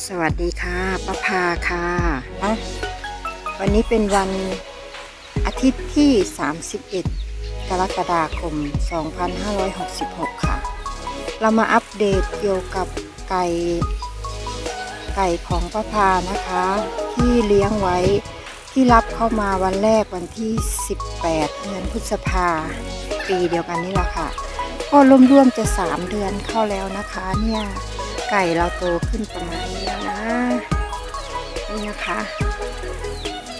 สวัสดีค่ะประภาค่ะอะวันนี้เป็นวันอาทิตย์ที่ 31 กรกฎาคม 2566 ค่ะ เรามาอัปเดตเกี่ยวกับไก่ ไก่ของประภานะคะ ที่เลี้ยงไว้ที่รับเข้ามาวันแรกวันที่ 18 เดือนพฤษภาปีเดียวกันนี่แหละค่ะ ก็ร่วมๆจะ 3 เดือนเข้าแล้วนะคะเนี่ย ไก่เราโตขึ้นประมาณนี้แล้วนะ นี่นะคะ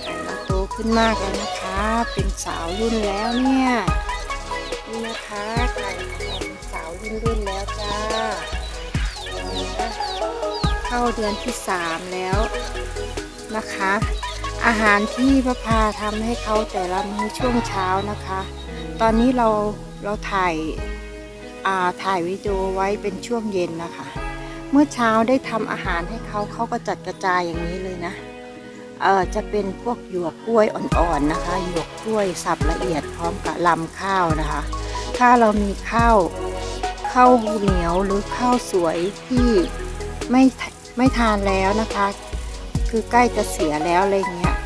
ไก่เราโตขึ้นมากแล้วนะคะ เป็นสาวรุ่นแล้วเนี่ย นี่นะคะไก่เป็นสาวรุ่นรุ่นแล้วจ้า เข้าเดือนที่สามแล้วนะคะ อาหารที่พระพาทำให้เขาแต่ละมื้อช่วงเช้านะคะ ตอนนี้เราเราถ่ายอ่าถ่ายวิดีโอไว้เป็นช่วงเย็นนะคะ เมื่อเช้าได้ทำอาหารให้เขาเขาก็จัดกระจายอย่างนี้เลยนะเออจะเป็นพวกหยวกกล้วยอ่อนๆนะคะหยวกกล้วยสับละเอียดพร้อมกับลำข้าวนะคะ ถ้าเรามีข้าวข้าวเหนียวหรือข้าวสวยที่ไม่ไม่ทานแล้วนะคะ คือใกล้จะเสียแล้วอะไรเงี้ย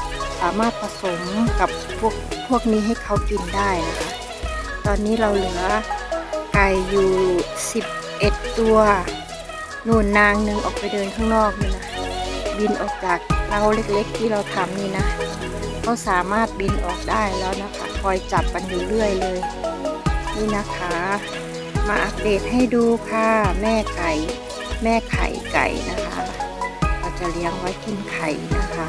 สามารถผสมกับพวกพวกนี้ให้เขากินได้นะคะ ตอนนี้เราเหลือไก่อยู่ 11 ตัว นู่นนางหนึ่งออกไปเดินข้างนอกนี่นะ บินออกจากเราเล็กๆที่เราทำนี่นะ ก็สามารถบินออกได้แล้วนะคะ คอยจับกันอยู่เรื่อยเลย นี่นะคะ มาอัปเดตให้ดูค่ะ แม่ไก่ แม่ไข่ไก่นะคะ เราจะเลี้ยงไว้กินไข่นะคะ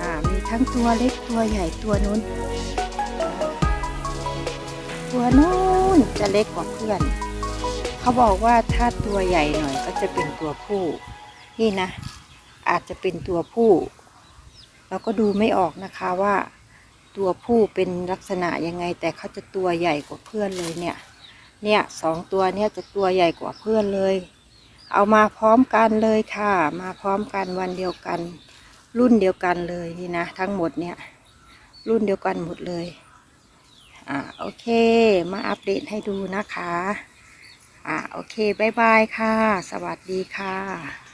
อ่ามีทั้งตัวเล็กตัวใหญ่ตัวนู้น ตัวนู้นจะเล็กกว่าเพื่อน เขาบอกว่าถ้าตัวใหญ่หน่อยก็จะเป็นตัวผู้ นี่นะ อาจจะเป็นตัวผู้ เราก็ดูไม่ออกนะคะว่า ตัวผู้เป็นลักษณะยังไง แต่เขาจะตัวใหญ่กว่าเพื่อนเลยเนี่ย เนี่ยสองตัวเนี่ยจะตัวใหญ่กว่าเพื่อนเลย เอามาพร้อมกันเลยค่ะ มาพร้อมกันวันเดียวกัน รุ่นเดียวกันเลยนี่นะ ทั้งหมดเนี่ย รุ่นเดียวกันหมดเลย อ่าโอเค มาอัปเดตให้ดูนะคะ อ่าโอเคบายบายค่ะ สวัสดีค่ะ